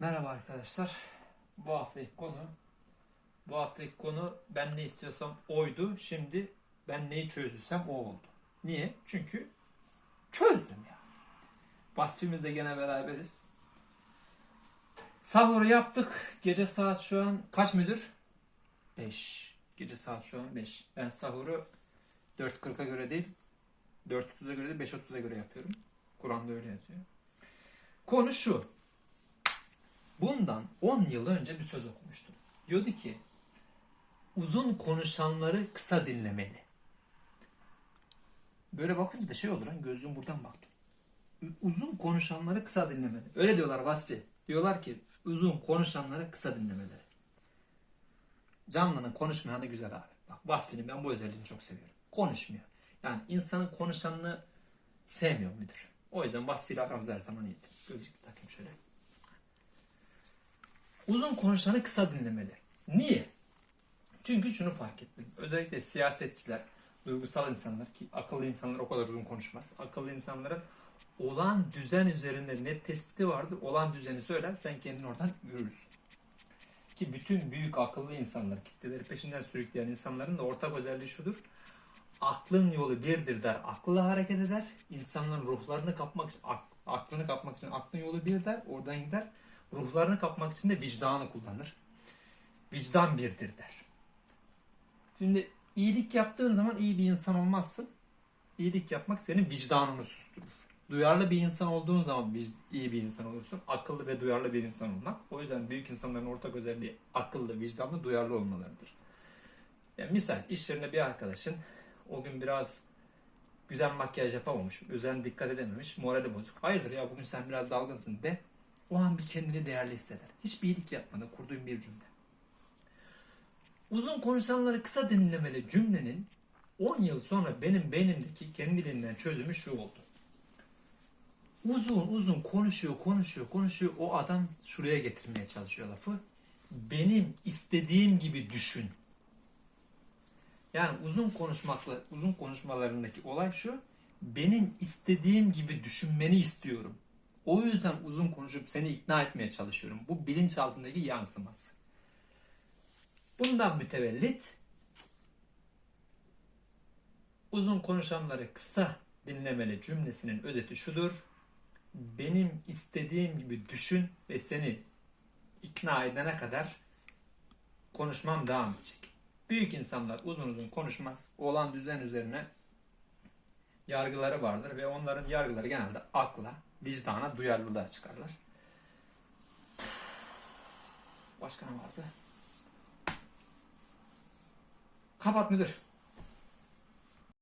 Merhaba arkadaşlar. Bu haftaki konu bu haftaki konu ben ne istiyorsam oydu. Şimdi ben neyi çözdüysem o oldu. Niye? Çünkü çözdüm ya. Vasfimizle gene beraberiz. Sahuru yaptık. Gece saat şu an kaç müdür? 5. Gece saat şu an 5. Ben sahuru 4.40'a göre değil 4.30'a göre değil 5.30'a göre yapıyorum. Kur'an'da öyle yazıyor. Konu şu. Bundan 10 yıl önce bir söz okumuştum. Diyordu ki uzun konuşanları kısa dinlemeli. Böyle bakınca da şey olur lan gözüm buradan baktım. Uzun konuşanları kısa dinlemeli. Öyle diyorlar Vasfi. Diyorlar ki uzun konuşanları kısa dinlemeleri. Canlı'nın konuşmayanı güzel abi. Bak Vasfi'nin ben bu özelliğini çok seviyorum. Konuşmuyor. Yani insanın konuşanını sevmiyor müdür. O yüzden Vasfi ile aramız her zaman iyidir. Gözlük takayım şöyle. Uzun konuşanı kısa dinlemeli. Niye? Çünkü şunu fark ettim. Özellikle siyasetçiler, duygusal insanlar ki akıllı insanlar o kadar uzun konuşmaz. Akıllı insanların olan düzen üzerinde net tespiti vardır. Olan düzeni söyler sen kendin oradan yürürsün. Ki bütün büyük akıllı insanlar, kitleleri peşinden sürükleyen insanların da ortak özelliği şudur. Aklın yolu birdir der, akıllı hareket eder. İnsanların ruhlarını kapmak için, ak- aklını kapmak için aklın yolu bir der, oradan gider. Ruhlarını kapmak için de vicdanı kullanır. Vicdan birdir der. Şimdi iyilik yaptığın zaman iyi bir insan olmazsın. İyilik yapmak senin vicdanını susturur. Duyarlı bir insan olduğun zaman iyi bir insan olursun. Akıllı ve duyarlı bir insan olmak. O yüzden büyük insanların ortak özelliği akıllı, vicdanlı, duyarlı olmalarıdır. Yani misal iş yerinde bir arkadaşın o gün biraz güzel makyaj yapamamış, üzerine dikkat edememiş, morali bozuk. Hayırdır ya bugün sen biraz dalgınsın de. O an bir kendini değerli hisseder. Hiçbir iyilik yapmadan kurduğun bir cümle. Uzun konuşanları kısa dinlemeli cümlenin 10 yıl sonra benim beynimdeki kendiliğinden çözümü şu oldu. Uzun uzun konuşuyor, konuşuyor, konuşuyor. O adam şuraya getirmeye çalışıyor lafı. Benim istediğim gibi düşün. Yani uzun konuşmakla uzun konuşmalarındaki olay şu. Benim istediğim gibi düşünmeni istiyorum. O yüzden uzun konuşup seni ikna etmeye çalışıyorum. Bu bilinçaltındaki yansıması. Bundan mütevellit uzun konuşanları kısa dinlemeli cümlesinin özeti şudur. Benim istediğim gibi düşün ve seni ikna edene kadar konuşmam devam edecek. Büyük insanlar uzun uzun konuşmaz. Olan düzen üzerine yargıları vardır ve onların yargıları genelde akla, vicdana, duyarlılığa çıkarlar. Başka ne vardı? Kapat müdür.